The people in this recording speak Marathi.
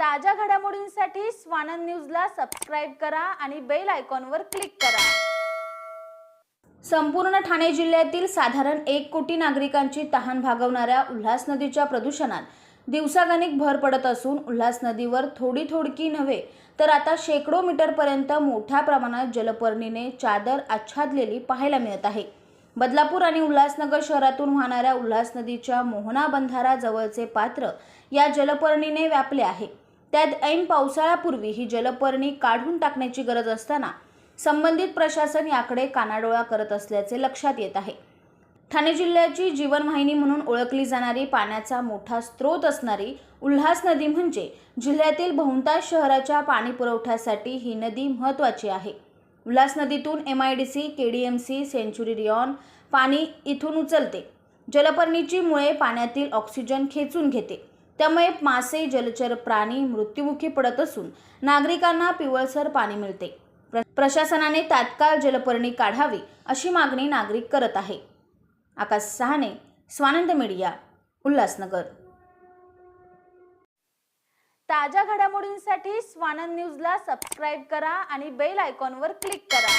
ताज्या घडामोडींसाठी स्वानंद न्यूजला सबस्क्राईब करा आणि बेल आयकॉनवर क्लिक करा. संपूर्ण ठाणे जिल्ह्यातील साधारण एक कोटी नागरिकांची तहान भागवणाऱ्या उल्हास नदीच्या प्रदूषणात दिवसागणिक भर पडत असून उल्हास नदीवर थोडी थोडकी नव्हे तर आता शेकडो मीटरपर्यंत मोठ्या प्रमाणात जलपर्णीने चादर आच्छादलेली पाहायला मिळत आहे. बदलापूर आणि उल्हासनगर शहरातून वाहणाऱ्या उल्हास नदीच्या मोहना बंधारा जवळचे पात्र या जलपर्णीने व्यापले आहे. त्यात ऐन पावसाळ्यापूर्वी ही जलपर्णी काढून टाकण्याची गरज असताना संबंधित प्रशासन याकडे कानाडोळा करत असल्याचे लक्षात येत आहे. ठाणे जिल्ह्याची जीवनवाहिनी म्हणून ओळखली जाणारी पाण्याचा मोठा स्रोत असणारी उल्हास नदी म्हणजे जिल्ह्यातील बहुतांश शहराच्या पाणी पुरवठ्यासाठी ही नदी महत्त्वाची आहे. उल्हास नदीतून M I D C K D M C Century Rayon पाणी इथून उचलते. जलपर्णीची मुळे पाण्यातील ऑक्सिजन खेचून घेते. त्यामुळे मासे जलचर प्राणी मृत्युमुखी पडत असून नागरिकांना पिवळसर पाणी मिळते. प्रशासनाने तात्काळ जलपर्णी काढावी अशी मागणी नागरिक करत आहे. आकाश सहाने स्वानंद मीडिया उल्हासनगर. ताज्या घडामोडींसाठी स्वानंद न्यूजला सबस्क्राईब करा आणि बेल आयकॉनवर क्लिक करा.